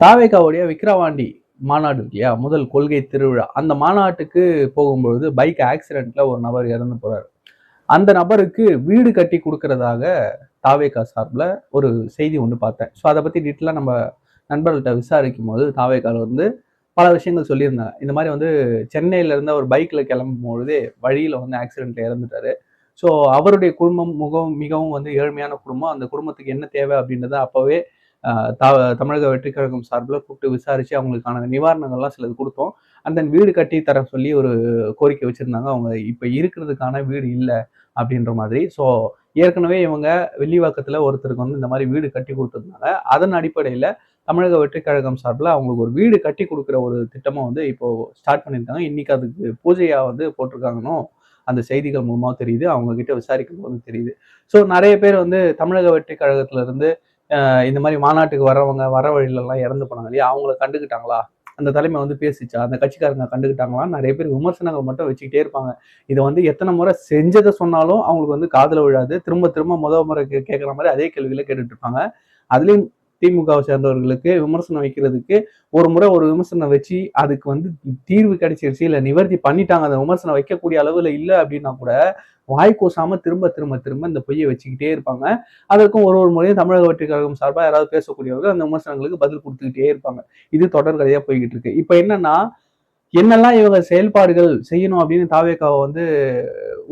தாவேகாவுடைய விக்ரவாண்டி மாநாடு இல்லையா? முதல் கொள்கை திருவிழா. அந்த மாநாட்டுக்கு போகும்பொழுது பைக் ஆக்சிடென்ட்ல ஒரு நபர் இறந்து போறாரு. அந்த நபருக்கு வீடு கட்டி கொடுக்கறதாக தாவேகா சார்பில் ஒரு செய்தி ஒன்று பார்த்தேன். ஸோ அதை பற்றி டீட்டெயிலாக நம்ம நண்பர்கள்ட்ட விசாரிக்கும் போது தாவேகால வந்து பல விஷயங்கள் சொல்லியிருந்தாங்க. இந்த மாதிரி வந்து சென்னையிலேருந்து அவர் ஒரு பைக்கில் கிளம்பும் பொழுதே வழியில் வந்து ஆக்சிடெண்ட்டில் இறந்துட்டாரு. ஸோ அவருடைய குடும்பம் முகம் மிகவும் வந்து ஏழ்மையான குடும்பம். அந்த குடும்பத்துக்கு என்ன தேவை அப்படின்றத அப்போவே தமிழக வெற்றி கழகம் சார்பில் கூப்பிட்டு விசாரித்து அவங்களுக்கான நிவாரணங்கள்லாம் சிலது கொடுத்தோம். அந்த வீடு கட்டி தர சொல்லி ஒரு கோரிக்கை வச்சுருந்தாங்க. அவங்க இப்போ இருக்கிறதுக்கான வீடு இல்லை அப்படின்ற மாதிரி. ஸோ ஏற்கனவே இவங்க வெள்ளிவாக்கத்தில் ஒருத்தருக்கு வந்து இந்த மாதிரி வீடு கட்டி கொடுத்துருந்தாங்க அதன் அடிப்படையில் தமிழக வெற்றி கழகம் சார்பில் அவங்களுக்கு ஒரு வீடு கட்டி கொடுக்குற ஒரு திட்டமாக வந்து இப்போது ஸ்டார்ட் பண்ணியிருக்காங்க. இன்னைக்கு அதுக்கு பூஜையாக வந்து போட்டிருக்காங்கன்னு அந்த செய்திகள் மூலமாக தெரியுது. அவங்க கிட்ட விசாரிக்கும் போது தெரியுது. ஸோ நிறைய பேர் வந்து தமிழக வெற்றி கழகத்துல இருந்து இந்த மாதிரி மாநாட்டுக்கு வரவங்க வர வழியிலலாம் இறந்து போனாங்க இல்லையா? அவங்கள கண்டுக்கிட்டாங்களா? அந்த தலைமை வந்து பேசிச்சா அந்த கட்சிக்காரங்க கண்டுக்கிட்டாங்களா? நிறைய பேர் விமர்சனங்கள் மட்டும் வச்சுக்கிட்டே இருப்பாங்க. இதை வந்து எத்தனை முறை செஞ்சதை சொன்னாலும் அவங்களுக்கு வந்து காதல விழாது. திரும்ப திரும்ப முத முறை கேட்குற மாதிரி அதே கேள்விகளை கேட்டுட்டு இருப்பாங்க. அதுலேயும் திமுகவை சேர்ந்தவர்களுக்கு விமர்சனம் வைக்கிறதுக்கு ஒரு முறை ஒரு விமர்சனம் வச்சு அதுக்கு வந்து தீர்வு கிடைச்சிருச்சு இல்லை நிவர்த்தி பண்ணிட்டாங்க அந்த விமர்சனம் வைக்கக்கூடிய அளவில் இல்லை அப்படின்னா கூட வாய் கூசாம திரும்ப திரும்ப திரும்ப இந்த பொய்யை வச்சுக்கிட்டே இருப்பாங்க. அதற்கும் ஒரு ஒரு முறையும் தமிழக வெற்றி கழகம் சார்பாக யாராவது பேசக்கூடியவர்கள் அந்த விமர்சனங்களுக்கு பதில் கொடுத்துக்கிட்டே இருப்பாங்க. இது தொடர்கதையாக போய்கிட்டு இருக்கு. இப்போ என்னன்னா என்னெல்லாம் இவங்க செயல்பாடுகள் செய்யணும் அப்படின்னு தாவேக்காவை வந்து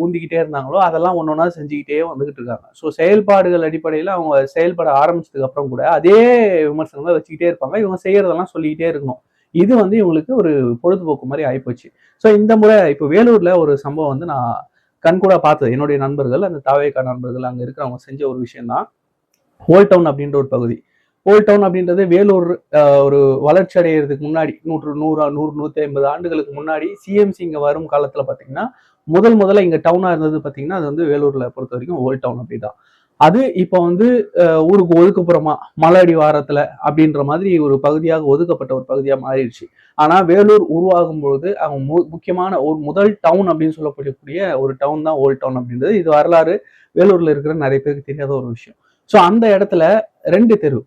ஊந்திக்கிட்டே இருந்தாங்களோ அதெல்லாம் ஒன்று ஒன்றா செஞ்சுக்கிட்டே வந்துகிட்டு இருக்காங்க. ஸோ செயல்பாடுகள் அடிப்படையில் அவங்க செயல்பட ஆரம்பிச்சதுக்கு அப்புறம் கூட அதே விமர்சனங்களை வச்சுக்கிட்டே இருப்பாங்க. இவங்க செய்யறதெல்லாம் சொல்லிக்கிட்டே இருக்கணும். இது வந்து இவங்களுக்கு ஒரு பொழுதுபோக்கு மாதிரி ஆயிப்போச்சு. ஸோ இந்த முறை இப்போ வேலூர்ல ஒரு சம்பவம் வந்து நான் கண்கூட பார்த்தது. என்னுடைய நண்பர்கள் அந்த தாவேக்கா நண்பர்கள் அங்கே இருக்கிறவங்க செஞ்ச ஒரு விஷயம் தான் ஓல்ட் டவுன் அப்படின்ற ஒரு பகுதி. ஓல்ட் டவுன் அப்படின்றது வேலூர் ஒரு வளர்ச்சி அடைகிறதுக்கு முன்னாடி நூற்று நூறு நூறு நூற்றி ஐம்பது ஆண்டுகளுக்கு முன்னாடி சிஎம்சி இங்கே வரும் காலத்தில் பார்த்தீங்கன்னா முதல் முதல்ல இங்கே டவுனாக இருந்தது பார்த்தீங்கன்னா அது வந்து வேலூரில் பொறுத்த வரைக்கும் ஓல்ட் டவுன் அப்படி தான் அது இப்போ வந்து ஊருக்கு ஒதுக்குப்புறமா மலையடி வாரத்தில் அப்படின்ற மாதிரி ஒரு பகுதியாக ஒதுக்கப்பட்ட ஒரு பகுதியாக மாறிடுச்சு. ஆனால் வேலூர் உருவாகும் பொழுது அவங்க மு முக்கியமான ஒரு முதல் டவுன் அப்படின்னு சொல்லக்கூடிய ஒரு டவுன் தான் ஓல்ட் டவுன் அப்படின்றது. இது வரலாறு வேலூரில் இருக்கிற நிறைய பேருக்கு தெரியாத ஒரு விஷயம். ஸோ அந்த இடத்துல ரெண்டு தெரு.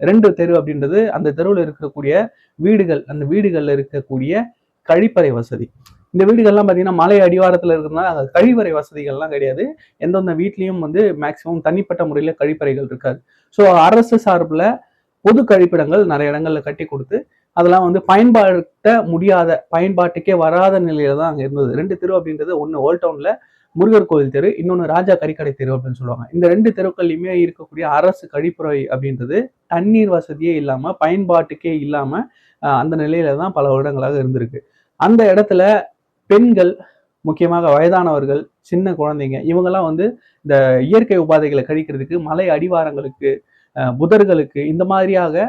ரெண்டு தெரு அப்படின்றது அந்த தெருவில் இருக்கக்கூடிய வீடுகள் அந்த வீடுகளில் இருக்கக்கூடிய கழிப்பறை வசதி. இந்த வீடுகள்லாம் பார்த்தீங்கன்னா மலை அடிவாரத்தில் இருக்கிறதுனால அங்கே கழிவறை வசதிகள்லாம் கிடையாது. எந்தெந்த வீட்லேயும் வந்து மேக்சிமம் தனிப்பட்ட முறையில் கழிப்பறைகள் இருக்காது. ஸோ அரசு சார்பில் பொது கழிப்பிடங்கள் நிறைய இடங்களில் கட்டி கொடுத்து அதெல்லாம் வந்து பயன்பாட்ட முடியாத பயன்பாட்டுக்கே வராத நிலையில தான் அங்கே இருந்தது. ரெண்டு தெரு அப்படின்றது ஒன்று ஓல்ட் டவுனில் முருகர் கோவில் தெரு இன்னொன்று ராஜா கறிக்கடை தெரு அப்படின்னு சொல்லுவாங்க. இந்த ரெண்டு தெருக்கள்லையுமே இருக்கக்கூடிய அரசு கழிப்புறை அப்படின்றது தண்ணீர் வசதியே இல்லாமல் பயன்பாட்டுக்கே இல்லாமல் அந்த நிலையில தான் பல வருடங்களாக இருந்திருக்கு. அந்த இடத்துல பெண்கள் முக்கியமாக வயதானவர்கள் சின்ன குழந்தைங்க இவங்கெல்லாம் வந்து இந்த இயற்கை உபாதைகளை கழிக்கிறதுக்கு மலை அடிவாரங்களுக்கு புதர்களுக்கு இந்த மாதிரியாக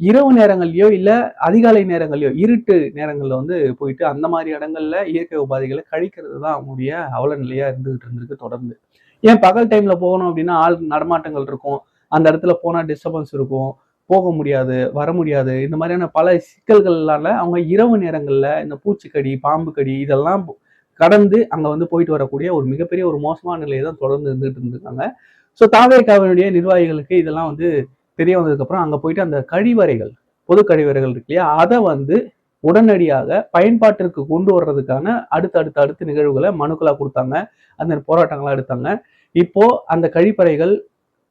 இரவு நேரங்கள்லையோ இல்லை அதிகாலை நேரங்கள்லையோ இருட்டு நேரங்களில் வந்து போயிட்டு அந்த மாதிரி இடங்கள்ல இயற்கை உபாதைகளை கழிக்கிறது தான் அவங்களுடைய அவல நிலையாக இருந்துகிட்டு இருந்திருக்கு தொடர்ந்து. ஏன் பகல் டைம்ல போகணும் அப்படின்னா ஆள் நடமாட்டங்கள் இருக்கும். அந்த இடத்துல போனால் டிஸ்டர்பன்ஸ் இருக்கும். போக முடியாது வர முடியாது. இந்த மாதிரியான பல சிக்கல்கள்னால அவங்க இரவு நேரங்களில் இந்த பூச்சிக்கடி பாம்பு கடி இதெல்லாம் கடந்து அங்கே வந்து போயிட்டு வரக்கூடிய ஒரு மிகப்பெரிய ஒரு மோசமான நிலையை தான் தொடர்ந்து இருந்துட்டு இருந்திருக்காங்க. ஸோ தாவேக்காவினுடைய நிர்வாகிகளுக்கு இதெல்லாம் வந்து தெரிய வந்ததுக்கப்புறம் அங்கே போயிட்டு அந்த கழிவறைகள் பொது கழிவறைகள் இருக்கு இல்லையா? அதை வந்து உடனடியாக பயன்பாட்டிற்கு கொண்டு வர்றதுக்கான அடுத்த அடுத்த அடுத்த நிகழ்வுகளை மனுக்களாக கொடுத்தாங்க. அந்த போராட்டங்களாக எடுத்தாங்க. இப்போ அந்த கழிப்பறைகள்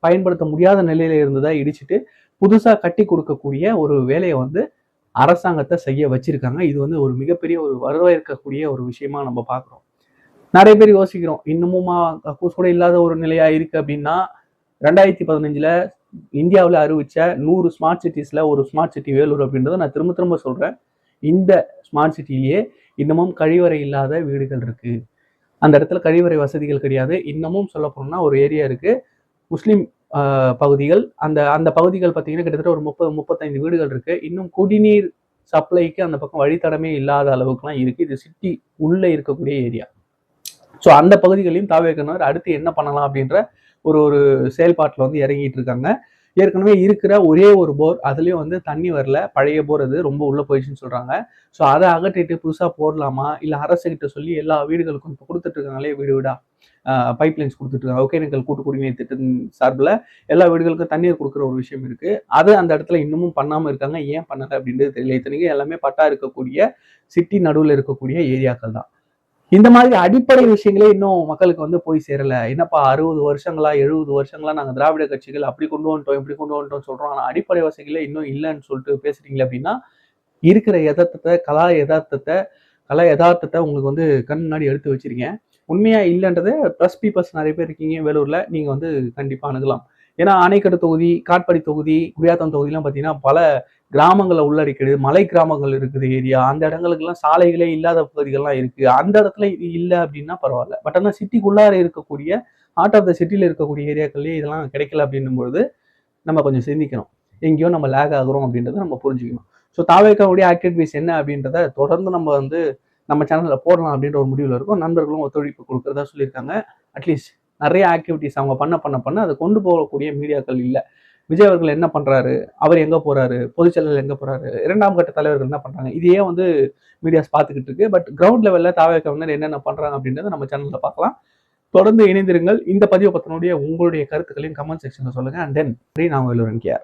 பயன்படுத்த முடியாத நிலையில இருந்ததை இடிச்சிட்டு புதுசாக கட்டி கொடுக்கக்கூடிய ஒரு வேலையை வந்து அரசாங்கத்தை செய்ய வச்சிருக்காங்க. இது வந்து ஒரு மிகப்பெரிய ஒரு வரவேற்கக்கூடிய ஒரு விஷயமா நம்ம பார்க்குறோம். நிறைய பேர் யோசிக்கிறோம் இன்னமுமா கூட இல்லாத ஒரு நிலையா இருக்கு அப்படின்னா ரெண்டாயிரத்தி பதினஞ்சுல இந்தியாவில் அறிவிச்ச நூறு ஸ்மார்ட் சிட்டிஸ்ல ஒரு ஸ்மார்ட் சிட்டி வேலூர் அப்படின்றத நான் திரும்ப திரும்ப சொல்றேன். இந்த ஸ்மார்ட் சிட்டிலேயே இன்னமும் கழிவறை இல்லாத வீடுகள் இருக்கு. அந்த இடத்துல கழிவறை வசதிகள் கிடையாது. இன்னமும் சொல்ல போனோம்னா ஒரு ஏரியா இருக்கு. முஸ்லீம் ஆஹ், பகுதிகள். அந்த அந்த பகுதிகள் பார்த்தீங்கன்னா கிட்டத்தட்ட ஒரு முப்பது முப்பத்தைந்து வீடுகள் இருக்கு. இன்னும் குடிநீர் சப்ளைக்கு அந்த பக்கம் வழித்தடமே இல்லாத அளவுக்குலாம் இருக்கு. இது சிட்டி உள்ளே இருக்கக்கூடிய ஏரியா. ஸோ அந்த பகுதிகளையும் தாவேக்கனர் அடுத்து என்ன பண்ணலாம் அப்படின்ற ஒரு ஒரு செயல்பாட்டில் வந்து இறங்கிட்டு இருக்காங்க. ஏற்கனவே இருக்கிற ஒரே ஒரு போர் அதுலேயும் வந்து தண்ணி வரல. பழைய போர் அது ரொம்ப உள்ள போயிடுச்சுன்னு சொல்றாங்க. ஸோ அதை அகற்றிட்டு புதுசாக போடலாமா? இல்லை அரசுகிட்ட சொல்லி எல்லா வீடுகளுக்கும் இப்போ கொடுத்துட்டு இருக்காங்களே வீடு வீடா? பைப் லைன்ஸ் கொடுத்துட்டு ஒகேனக்கல் கூட்டு குடிநீர் திட்டத்தின் சார்பில் எல்லா வீடுகளுக்கும் தண்ணீர் கொடுக்குற ஒரு விஷயம் இருக்குது அது அந்த இடத்துல இன்னமும் பண்ணாமல் இருக்காங்க. ஏன் பண்ணலை அப்படின்றது தெரியல. இத்தனைக்கும் எல்லாமே பட்டா இருக்கக்கூடிய சிட்டி நடுவில் இருக்கக்கூடிய ஏரியாக்கள் தான். இந்த மாதிரி அடிப்படை விஷயங்களே இன்னும் மக்களுக்கு வந்து போய் சேரல. என்னப்பா அறுபது வருஷங்களா எழுபது வருஷங்களா நாங்கள் திராவிட கட்சிகள் அப்படி கொண்டு வந்துட்டோம் இப்படி கொண்டு வந்துட்டோம் சொல்றோம். ஆனால் அடிப்படை வசதிகளே இன்னும் இல்லைன்னு சொல்லிட்டு பேசுறீங்களே அப்படின்னா இருக்கிற யதார்த்தத்தை கலா யதார்த்தத்தை கலா யதார்த்தத்தை உங்களுக்கு வந்து கண் முன்னாடி எடுத்து வச்சிருக்கேன். உண்மையா இல்லைன்றதை ப்ளஸ் பீப்பர்ஸ் நிறைய பேர் இருக்கீங்க வேலூர்ல. நீங்க வந்து கண்டிப்பா அணுகலாம். ஏன்னா அணைக்கட்டு தொகுதி காட்பாடி தொகுதி குடியாத்தம் தொகுதிலாம் பார்த்தீங்கன்னா பல கிராமங்களை உள்ளடக்கிடுது மலை கிராமங்கள் இருக்குது ஏரியா. அந்த இடங்களுக்குலாம் சாலைகளே இல்லாத பகுதிகள்லாம் இருக்கு. அந்த இடத்துல இது இல்லை அப்படின்னா பரவாயில்ல. பட் ஆனால் சிட்டிக்குள்ளார இருக்கக்கூடிய ஹார்ட் ஆஃப் த சிட்டியில் இருக்கக்கூடிய ஏரியாக்கள்லேயே இதெல்லாம் கிடைக்கல அப்படின்னும்பொழுது நம்ம கொஞ்சம் சிந்திக்கணும். எங்கேயோ நம்ம லேக் ஆகுறோம் அப்படின்றத நம்ம புரிஞ்சுக்கணும். ஸோ தாவேக்காவுடைய ஆக்டிவிட்டிஸ் என்ன அப்படின்றத தொடர்ந்து நம்ம வந்து நம்ம சேனலில் போடலாம் அப்படின்ற ஒரு முடிவில் இருக்கும். நண்பர்களும் ஒத்துழைப்பு கொடுக்குறதா சொல்லியிருக்காங்க. அட்லீஸ்ட் நிறைய ஆக்டிவிட்டிஸ் அவங்க பண்ண பண்ண பண்ண அதை கொண்டு போகக்கூடிய மீடியாக்கள் இல்லை. விஜய் அவர்கள் என்ன பண்ணுறாரு அவர் எங்கே போகிறாரு பொதுச்செயலர் எங்கே போகிறாரு இரண்டாம் கட்ட தலைவர்கள் என்ன பண்ணுறாங்க இதையே வந்து மீடியாஸ் பார்த்துக்கிட்டு இருக்கு. பட் கிரவுண்ட் லெவலில் தாவே கவிஞர் என்னென்ன பண்ணுறாங்க அப்படின்றத நம்ம சேனலில் பார்க்கலாம். தொடர்ந்து இணைந்திருங்கள். இந்த பதிவு பத்தினுடைய உங்களுடைய கருத்துக்களையும் கமெண்ட் செக்ஷனில் சொல்லுங்கள் அண்ட் தென் நான் வேலூரன் கேர்